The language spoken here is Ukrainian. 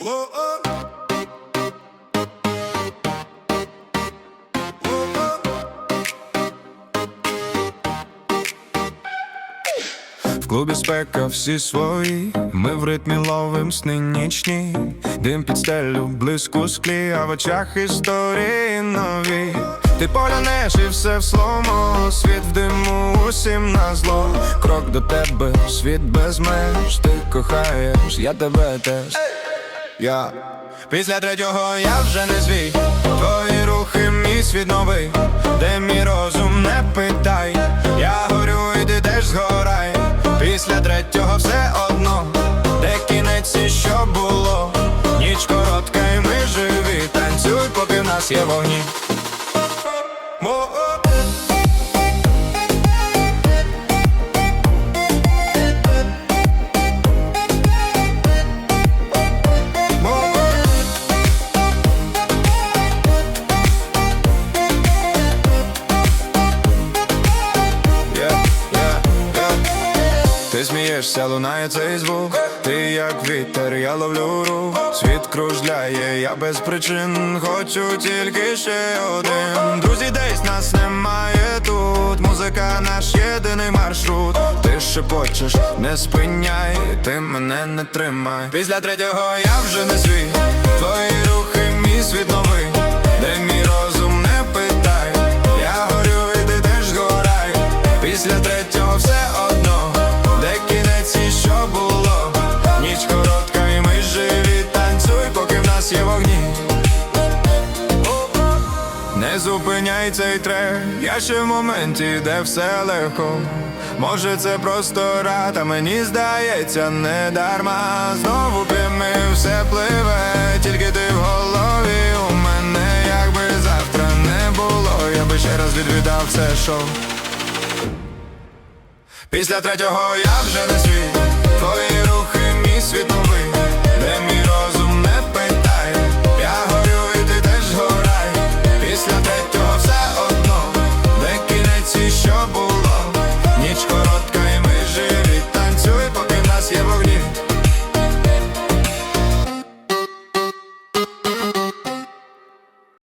В клубі спека всі свої, ми в ритмі ловим сни нічні, дим під стелю, блиску склі, а в очах історії нові. Ти полянеш і все в слому, світ в диму усім на зло. Крок до тебе, світ без меж, ти кохаєш, я тебе теж. Я після третього я вже не звій. Твої рухи, мій світ новий, де мій розум не питай. Я горю і ти теж згорай. Після третього все одно, де кінець і що було. Ніч коротка, і ми живі. Танцюй, поки в нас є вогні. Смієшся, лунає цей звук, ти як вітер, я ловлю рух, світ кружляє, я без причин, хочу тільки ще один. Друзі, десь нас немає тут. Музика наш єдиний маршрут. Ти шепочеш, не спиняй, ти мене не тримай. Після третього я вже не свій. Твої Не зупиняй цей трек, я ще в моменті, де все легко. Може, це просто рад, мені здається, не дарма. Знову прями все пливе, тільки ти в голові. У мене якби завтра не було, я би ще раз відвідав це шоу. Після третього я вже не свій Твої рухи, мій світ новий